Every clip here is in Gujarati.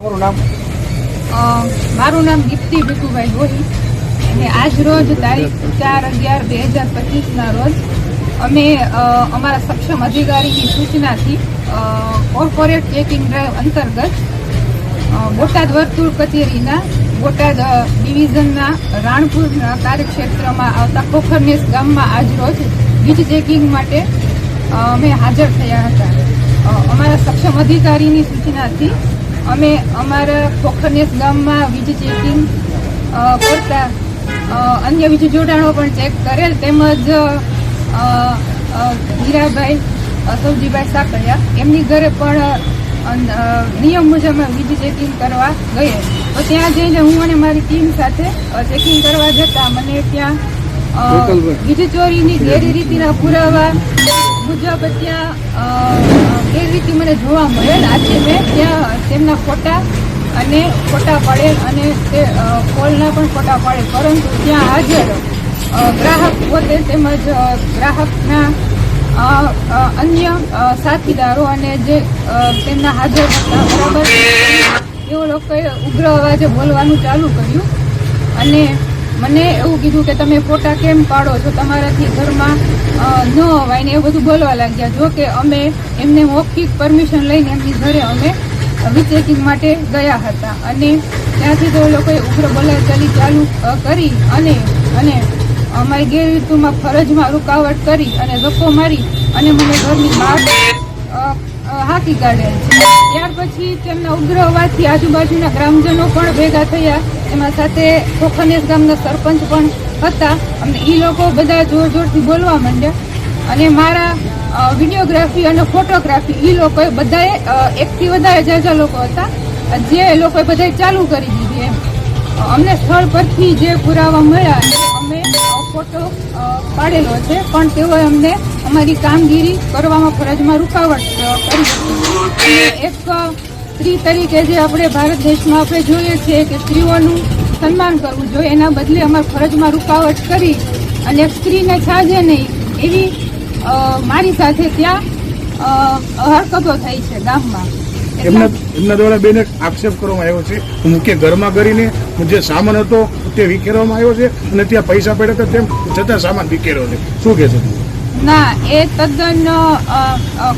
તમારું નામ? મારું નામ દીપ્તિ ભીખુભાઈ ગોહિલ અને આજ રોજ તારીખ ચાર અગિયાર બે હજાર પચીસના રોજ અમે અમારા સક્ષમ અધિકારીની સૂચનાથી કોર્પોરેટ ચેકિંગ ડ્રાઈવ અંતર્ગત બોટાદ વર્તુળ કચેરીના, બોટાદ ડિવિઝનના, રાણપુરના કાર્યક્ષેત્રમાં આવતા કોખરનેસ ગામમાં આજ રોજ વીજ ચેકિંગ માટે અમે હાજર થયા હતા. અમારા સક્ષમ અધિકારીની સૂચનાથી અમે અમારા પોખરનેસ ગામમાં વીજ ચેકિંગ કરતા અન્ય વીજ જોડાણો પણ ચેક કરેલ તેમજ હીરાભાઈ સૌજીભાઈ સાકરિયા એમની ઘરે પણ નિયમ મુજબ અમે વીજ ચેકિંગ કરવા ગયા. તો ત્યાં જઈને હું અને મારી ટીમ સાથે ચેકિંગ કરવા જતા મને ત્યાં વીજ ચોરીની ગેરરીતિના પુરાવા મુજબ ત્યાં ગેરરીતિ મને જોવા મળેલ? આજે મેં ત્યાં તેમના ફોટા અને ફોટા પાડેલ અને તે કોલના પણ ફોટા પડેલ. પરંતુ ત્યાં હાજર ગ્રાહક પોતે તેમજ ગ્રાહકના અન્ય સાથીદારો અને જે તેમના હાજર હતા, બરાબર? એઓ લોકોએ ઉગ્ર અવાજે બોલવાનું ચાલુ કર્યું અને મને એવું કીધું કે તમે ફોટા કેમ પાડો છો? તમારાથી ઘરમાં ન અવાય ને એવું બધું બોલવા લાગ્યા. જો કે અમે એમને મૌખિક પરમિશન લઈને એમની ઘરે અમે વિચેકિંગ માટે ગયા હતા. અને ત્યાંથી તો લોકોએ ઉગ્ર બોલાચાલી ચાલુ કરી અને અને અમારી ગેરરીતુમાં ફરજમાં રૂકાવટ કરી અને ધક્કો મારી અને મને ઘરની બહાર હાકી કાઢેલ છે. ત્યાર પછી તેમના ઉગ્ર અવાજથી આજુબાજુના ગ્રામજનો પણ ભેગા થયા એમાં સાથે ખોખનેસ ગામના સરપંચ પણ હતા. અને એ લોકો બધા જોર જોરથી બોલવા માંડ્યા. અને મારા વિડીયોગ્રાફી અને ફોટોગ્રાફી એ લોકોએ બધાએ એકથી વધારે જાજા લોકો હતા. જે લોકોએ બધાએ ચાલુ કરી દીધી એમ. અમને સ્થળ પરથી જે પુરાવા મળ્યા એ અમે ફોટો પાડેલો છે. પણ તેઓએ અમને અમારી કામગીરી કરવામાં ફરજમાં રૂકાવટ કરી એક સ્ત્રી તરીકે જે આપણે ભારત દેશમાં આપણે જોઈએ છીએ કે સ્ત્રીઓનું સન્માન કરવું જોઈએ, એના બદલે અમારી ફરજમાં રૂકાવટ કરી અને સ્ત્રીને છાજે નહીં એવી મારી સાથે ત્યાં હરકતો થઈ છે ગામમાં. એમના એમના દ્વારા બેને આક્ષેપ કરવામાં આવ્યો છે મુખ્ય ઘરમાં કરીને જે સામાન હતો તે વિખેરવામાં આવ્યો છે અને ત્યાં પૈસા પડ્યા હતા તેમ છતાં સામાન વિખેર્યો છે. શું કહે છે? ના એ તદ્દન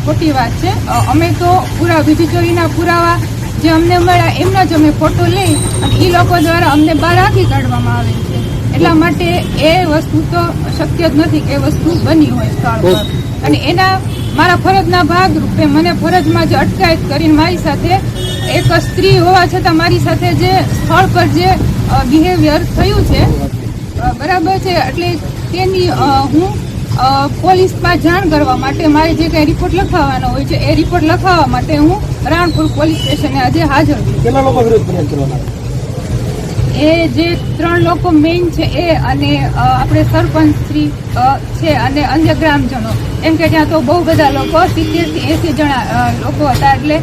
ખોટી વાત છે. અમે તો પૂરા વીજ ચોરીના પુરાવા જે અમને મળ્યા એમનો જ અમે ફોટો લઈ અને એ લોકો દ્વારા અમને બહાર રાખી કાઢવામાં આવે છે. એટલા માટે એ વસ્તુ તો શક્ય જ નથી કે એ વસ્તુ બની હોય સ્થળ પર. અને એના મારા ફરજના ભાગરૂપે મને ફરજમાં જે અટકાયત કરીને મારી સાથે એક સ્ત્રી હોવા છતાં મારી સાથે જે સ્થળ પર જે બિહેવિયર થયું છે બરાબર છે. એટલે તેની હું પોલીસમાં જાણ કરવા માટે મારે જે કંઈ રિપોર્ટ લખાવવાનો હોય છે એ રિપોર્ટ લખાવવા માટે હું રાણપુર પોલીસ સ્ટેશને આજે હાજર કેટલા લોકો વિરોધ ફરિયાદ કરવાના એ જે ત્રણ લોકો મેઇન છે એ અને આપણે સરપંચ શ્રી છે અને અન્ય ગ્રામજનો. એમ કે ત્યાં તો બહુ બધા લોકો સિત્તેરથી એસી જણા લોકો હતા એટલે.